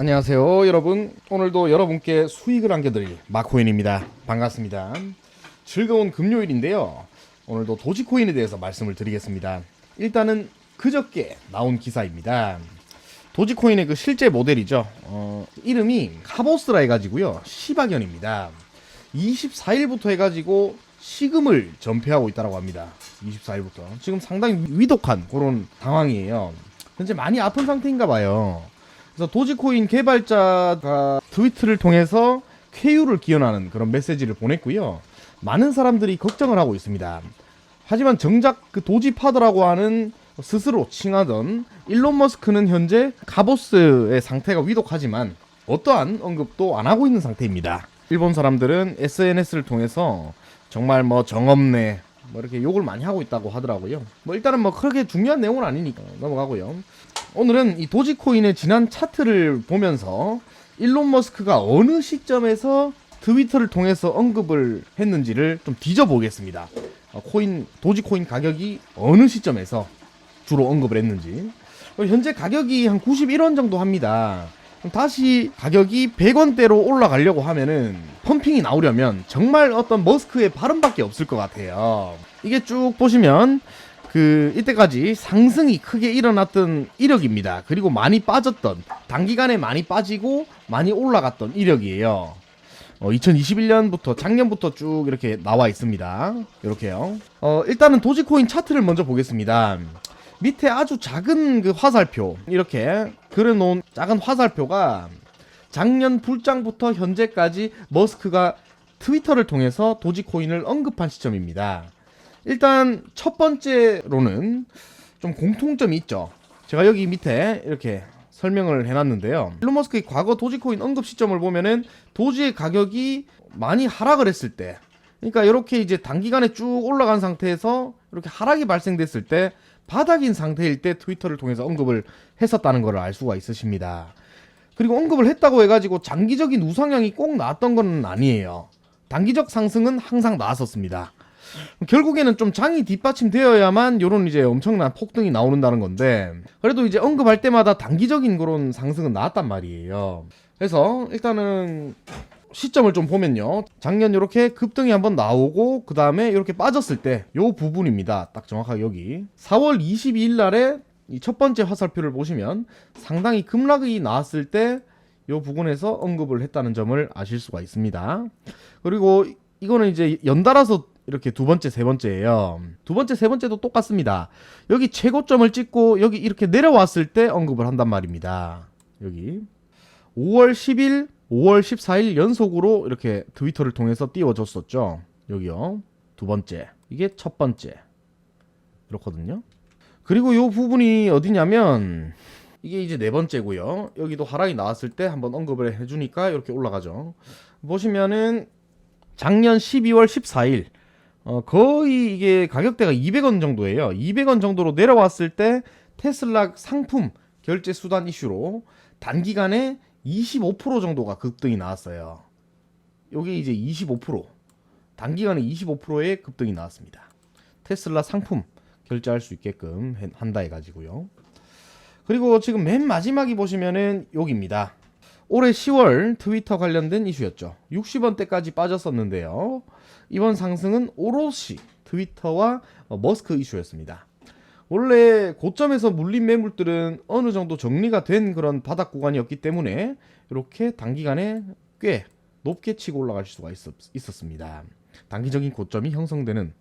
안녕하세요 여러분. 오늘도 여러분께 수익을 안겨드릴 마코인입니다. 반갑습니다. 즐거운 금요일인데요. 오늘도 도지코인에 대해서 말씀을 드리겠습니다. 일단은 그저께 나온 기사입니다. 도지코인의 그 실제 모델이죠. 어, 이름이 카보스라 해가지고요. 시바견입니다. 24일부터 해가지고 시금을 전폐하고 있다고 합니다. 24일부터. 지금 상당히 위독한 그런 상황이에요. 현재 많이 아픈 상태인가 봐요 그래서 도지코인 개발자가 트위터를 통해서 쾌유를 기원하는 그런 메시지를 보냈고요. 많은 사람들이 걱정을 하고 있습니다. 하지만 정작 그 도지파더라고 하는 스스로 칭하던 일론 머스크는 현재 카보스의 상태가 위독하지만 어떠한 언급도 안 하고 있는 상태입니다. 일본 사람들은 SNS를 통해서 정말 뭐 정없네 뭐 이렇게 욕을 많이 하고 있다고 하더라고요. 뭐 일단은 뭐 그렇게 중요한 내용은 아니니까 넘어가고요. 오늘은 이 도지코인의 지난 차트를 보면서 일론 머스크가 어느 시점에서 트위터를 통해서 언급을 했는지를 좀 뒤져보겠습니다. 어, 코인 도지코인 가격이 어느 시점에서 주로 언급을 했는지. 어, 현재 가격이 한 91원 정도 합니다. 다시 가격이 100원대로 올라가려고 하면은 펌핑이 나오려면 정말 어떤 머스크의 발음밖에 없을 것 같아요. 이게 쭉 보시면 그 이때까지 상승이 크게 일어났던 이력입니다. 그리고 많이 빠졌던 단기간에 많이 빠지고 많이 올라갔던 이력이에요. 어, 2021년부터 작년부터 쭉 이렇게 나와 있습니다. 이렇게요. 어, 일단은 도지코인 차트를 먼저 보겠습니다. 밑에 아주 작은 그 화살표 이렇게 그려놓은 작은 화살표가 작년 불장부터 현재까지 머스크가 트위터를 통해서 도지코인을 언급한 시점입니다. 일단 첫 번째로는 좀 공통점이 있죠. 제가 여기 밑에 이렇게 설명을 해놨는데요. 일론 머스크의 과거 도지코인 언급 시점을 보면은 도지의 가격이 많이 하락을 했을 때, 그러니까 이렇게 이제 단기간에 쭉 올라간 상태에서 이렇게 하락이 발생됐을 때 바닥인 상태일 때 트위터를 통해서 언급을 했었다는 것을 알 수가 있으십니다. 그리고 언급을 했다고 해가지고 장기적인 우상향이 꼭 나왔던 건 아니에요. 단기적 상승은 항상 나왔었습니다. 결국에는 좀 장이 뒷받침되어야만 요런 이제 엄청난 폭등이 나오는다는 건데 그래도 이제 언급할 때마다 단기적인 그런 상승은 나왔단 말이에요. 그래서 일단은 시점을 좀 보면요. 작년 이렇게 급등이 한번 나오고 그 다음에 이렇게 빠졌을 때 요 부분입니다. 딱 정확하게 여기 4월 22일 날에 이 첫 번째 화살표를 보시면 상당히 급락이 나왔을 때 요 부분에서 언급을 했다는 점을 아실 수가 있습니다. 그리고 이거는 이제 연달아서 이렇게 두 번째, 세 번째예요. 두 번째, 세 번째도 똑같습니다. 여기 최고점을 찍고 여기 이렇게 내려왔을 때 언급을 한단 말입니다. 여기 5월 10일, 5월 14일 연속으로 이렇게 트위터를 통해서 띄워줬었죠. 여기요. 두 번째. 이게 첫 번째. 이렇거든요. 그리고 요 부분이 어디냐면 이게 이제 네 번째고요. 여기도 하락이 나왔을 때 한번 언급을 해주니까 이렇게 올라가죠. 보시면은 작년 12월 14일 어, 거의 이게 가격대가 200원 정도예요. 200원 정도로 내려왔을 때 테슬라 상품 결제 수단 이슈로 단기간에 25% 정도가 급등이 나왔어요. 요게 이제 25% 단기간에 25%의 급등이 나왔습니다. 테슬라 상품 결제할 수 있게끔 해- 한다 해가지고요. 그리고 지금 맨 마지막이 보시면은 여기입니다. 올해 10월 트위터 관련된 이슈였죠. 60원대까지 빠졌었는데요. 이번 상승은 오롯이 트위터와 어, 머스크 이슈였습니다. 원래 고점에서 물린 매물들은 어느 정도 정리가 된 그런 바닥 구간이었기 때문에 이렇게 단기간에 꽤 높게 치고 올라갈 수가 있었, 있었습니다. 단기적인 고점이 형성되는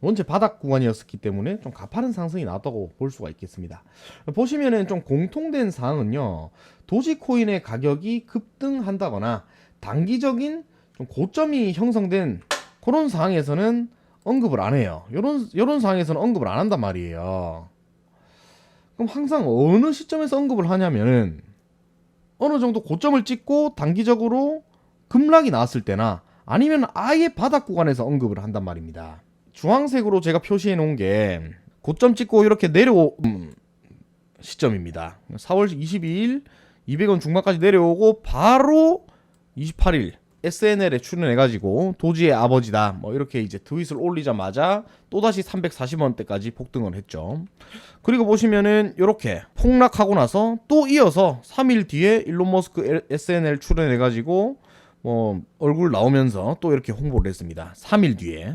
원체 바닥 구간이었기 때문에 좀 가파른 상승이 나왔다고 볼 수가 있겠습니다. 보시면은 좀 공통된 사항은요. 도지코인의 가격이 급등한다거나 단기적인 좀 고점이 형성된 그런 상황에서는 언급을 안 해요. 요런 요런 상황에서는 언급을 안 한단 말이에요. 그럼 항상 어느 시점에서 언급을 하냐면은 어느 정도 고점을 찍고 단기적으로 급락이 나왔을 때나 아니면 아예 바닥 구간에서 언급을 한단 말입니다. 주황색으로 제가 표시해 놓은 게 고점 찍고 이렇게 내려오 음, 시점입니다. 4월 22일 200원 중반까지 내려오고 바로 28일 SNL에 출연해가지고 도지의 아버지다 뭐 이렇게 이제 트윗을 올리자마자 또다시 340원대까지 폭등을 했죠. 그리고 보시면은 이렇게 폭락하고 나서 또 이어서 3일 뒤에 일론 머스크 SNL 출연해가지고 뭐 얼굴 나오면서 또 이렇게 홍보를 했습니다. 3일 뒤에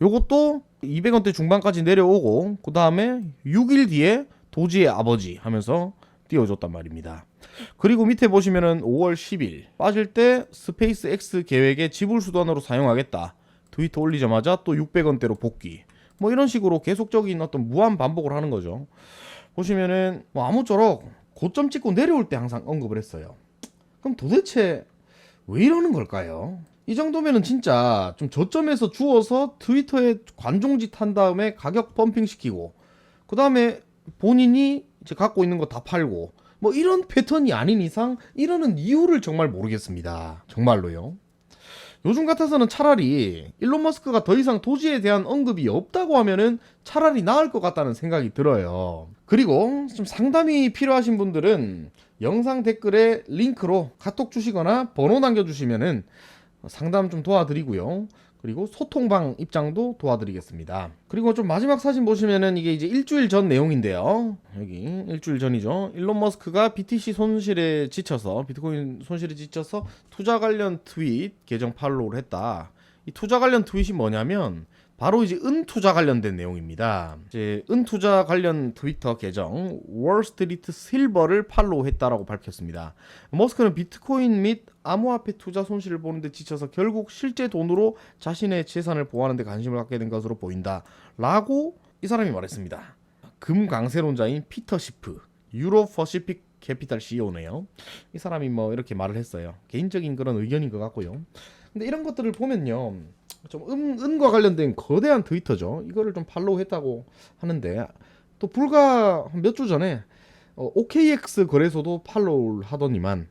요것도 200원대 중반까지 내려오고 그 다음에 6일 뒤에 도지의 아버지 하면서 띄워줬단 말입니다. 그리고 밑에 보시면은 5월 10일 빠질 때 스페이스 X 계획의 지불 수단으로 사용하겠다. 트위터 올리자마자 또 600원대로 복귀. 뭐 이런 식으로 계속적인 어떤 무한 반복을 하는 거죠. 보시면은 뭐 아무쪼록 고점 찍고 내려올 때 항상 언급을 했어요. 그럼 도대체 왜 이러는 걸까요? 이 정도면은 진짜 좀 저점에서 주어서 트위터에 관종짓 한 다음에 가격 펌핑 시키고 그 다음에 본인이 이제 갖고 있는 거 다 팔고 뭐 이런 패턴이 아닌 이상 이러는 이유를 정말 모르겠습니다. 정말로요. 요즘 같아서는 차라리 일론 머스크가 더 이상 도지에 대한 언급이 없다고 하면은 차라리 나을 것 같다는 생각이 들어요. 그리고 좀 상담이 필요하신 분들은 영상 댓글에 링크로 카톡 주시거나 번호 남겨주시면은 상담 좀 도와드리고요. 그리고 소통방 입장도 도와드리겠습니다. 그리고 좀 마지막 사진 보시면은 이게 이제 일주일 전 내용인데요. 여기 일주일 전이죠. 일론 머스크가 BTC 손실에 지쳐서 비트코인 손실에 지쳐서 투자 관련 트윗 계정 팔로우를 했다. 이 투자 관련 트윗이 뭐냐면 바로 이제 은투자 관련된 내용입니다. 이제 은투자 관련 트위터 계정 월스트리트 실버를 팔로우했다라고 밝혔습니다. 머스크는 비트코인 및 암호화폐 투자 손실을 보는데 지쳐서 결국 실제 돈으로 자신의 재산을 보호하는 데 관심을 갖게 된 것으로 보인다라고 이 사람이 말했습니다. 금강세론자인 피터 시프 유로 퍼시픽 캐피탈 CEO네요. 이 사람이 뭐 이렇게 말을 했어요. 개인적인 그런 의견인 것 같고요. 근데 이런 것들을 보면요. 좀 은, 은과 관련된 거대한 트위터죠. 이거를 좀 팔로우 했다고 하는데 또 불과 몇 주 전에 어, OKX 거래소도 팔로우를 하더니만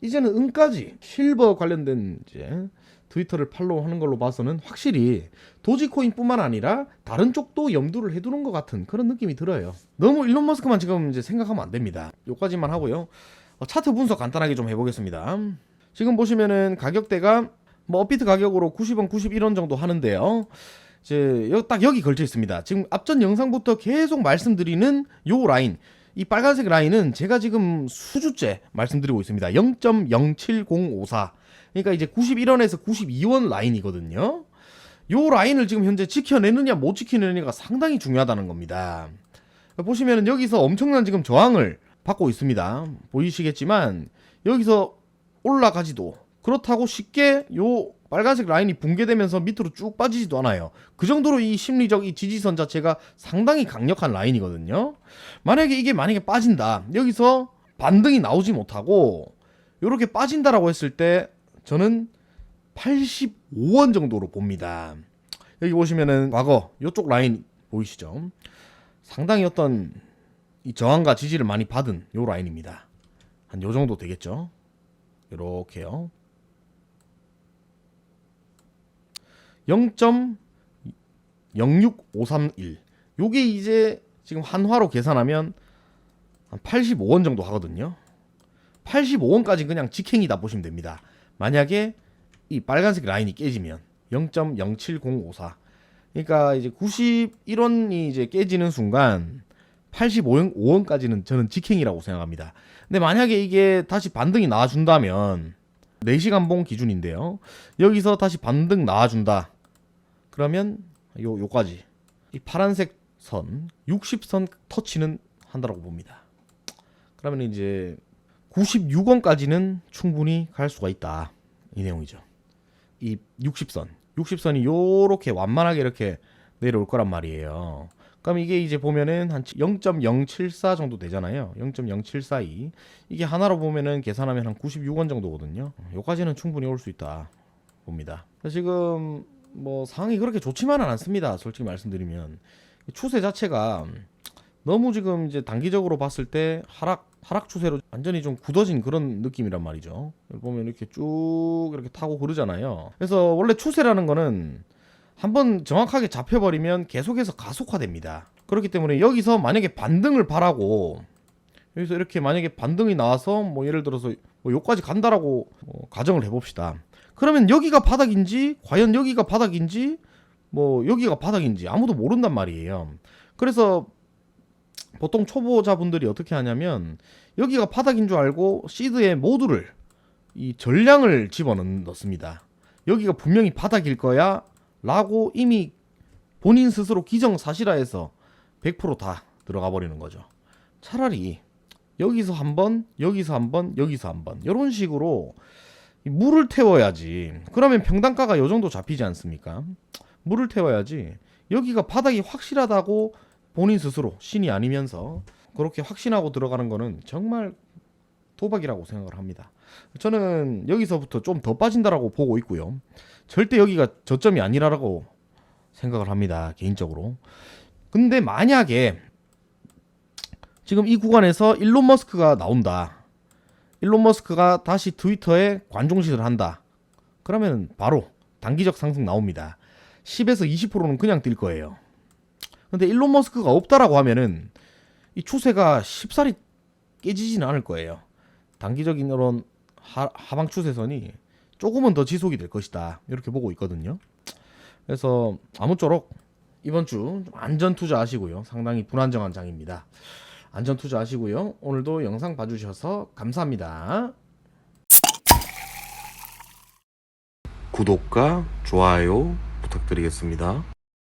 이제는 은까지 실버 관련된 이제 트위터를 팔로우하는 걸로 봐서는 확실히 도지코인뿐만 아니라 다른 쪽도 염두를 해두는 것 같은 그런 느낌이 들어요. 너무 일론 머스크만 지금 이제 생각하면 안 됩니다. 요까지만 하고요. 어, 차트 분석 간단하게 좀 해보겠습니다. 지금 보시면은 가격대가 뭐 업비트 가격으로 90원, 91원 정도 하는데요. 이제 여- 딱 여기 걸쳐 있습니다. 지금 앞전 영상부터 계속 말씀드리는 요 라인, 이 빨간색 라인은 제가 지금 수주째 말씀드리고 있습니다. 0.07054. 그러니까 이제 91원에서 92원 라인이거든요. 요 라인을 지금 현재 지켜내느냐 못 지켜내느냐가 상당히 중요하다는 겁니다. 보시면은 여기서 엄청난 지금 저항을 받고 있습니다. 보이시겠지만 여기서 올라가지도 그렇다고 쉽게 요 빨간색 라인이 붕괴되면서 밑으로 쭉 빠지지도 않아요. 그 정도로 이 심리적 이 지지선 자체가 상당히 강력한 라인이거든요. 만약에 이게 만약에 빠진다. 여기서 반등이 나오지 못하고 이렇게 빠진다라고 했을 때 저는 85원 정도로 봅니다. 여기 보시면은 과거 이쪽 라인 보이시죠? 상당히 어떤 이 저항과 지지를 많이 받은 요 라인입니다. 한 요 정도 되겠죠? 이렇게요. 0.06531. 요게 이제 지금 한화로 계산하면 한 85원 정도 하거든요. 85원까지 그냥 직행이다 보시면 됩니다. 만약에 이 빨간색 라인이 깨지면 0.07054. 그러니까 이제 91원이 이제 깨지는 순간 85원 5원까지는 저는 직행이라고 생각합니다. 근데 만약에 이게 다시 반등이 나와준다면 4시간 봉 기준인데요. 여기서 다시 반등 나와준다. 그러면 요 요까지 이 파란색 선 60선 터치는 한다라고 봅니다. 그러면 이제 96원까지는 충분히 갈 수가 있다. 이 내용이죠. 이 60선. 60선이 요렇게 완만하게 이렇게 내려올 거란 말이에요. 그럼 이게 이제 보면은 한 0.074 정도 되잖아요. 0.0742. 이게 하나로 보면은 계산하면 한 96원 정도거든요. 요까지는 충분히 올 수 있다 봅니다. 지금 뭐 상황이 그렇게 좋지만은 않습니다. 솔직히 말씀드리면 추세 자체가 너무 지금 이제 단기적으로 봤을 때 하락 하락 추세로 완전히 좀 굳어진 그런 느낌이란 말이죠. 보면 이렇게 쭉 이렇게 타고 그러잖아요. 그래서 원래 추세라는 거는 한번 정확하게 잡혀버리면 계속해서 가속화됩니다. 그렇기 때문에 여기서 만약에 반등을 바라고 여기서 이렇게 만약에 반등이 나와서 뭐 예를 들어서 뭐 여기까지 간다라고 어, 가정을 해봅시다. 그러면 여기가 바닥인지 과연 여기가 바닥인지 뭐 여기가 바닥인지 아무도 모른단 말이에요. 그래서 보통 초보자분들이 어떻게 하냐면 여기가 바닥인 줄 알고 시드에 모두를 이 전량을 집어넣습니다. 여기가 분명히 바닥일 거야 라고 이미 본인 스스로 기정사실화해서 100%다 들어가 버리는 거죠. 차라리 여기서 한 번, 여기서 한 번, 여기서 한 번. 이런 식으로 이 물을 태워야지. 그러면 평단가가 요 정도 잡히지 않습니까? 물을 태워야지. 여기가 바닥이 확실하다고 본인 스스로 신이 아니면서 그렇게 확신하고 들어가는 거는 정말 도박이라고 생각을 합니다. 저는 여기서부터 좀 더 빠진다라고 보고 있고요. 절대 여기가 저점이 아니라고 생각을 합니다. 개인적으로. 근데 만약에 지금 이 구간에서 일론 머스크가 나온다. 일론 머스크가 다시 트위터에 관종식을 한다. 그러면 바로 단기적 상승 나옵니다. 10에서 20%는 그냥 뛸 거예요. 근데 일론 머스크가 없다라고 하면은 이 추세가 쉽사리 깨지지는 않을 거예요. 단기적인 이런 하, 하방 추세선이 조금은 더 지속이 될 것이다. 이렇게 보고 있거든요. 그래서 아무쪼록 이번 주 안전 투자하시고요. 상당히 불안정한 장입니다. 안전 투자하시고요. 오늘도 영상 봐주셔서 감사합니다. 구독과 좋아요 부탁드리겠습니다.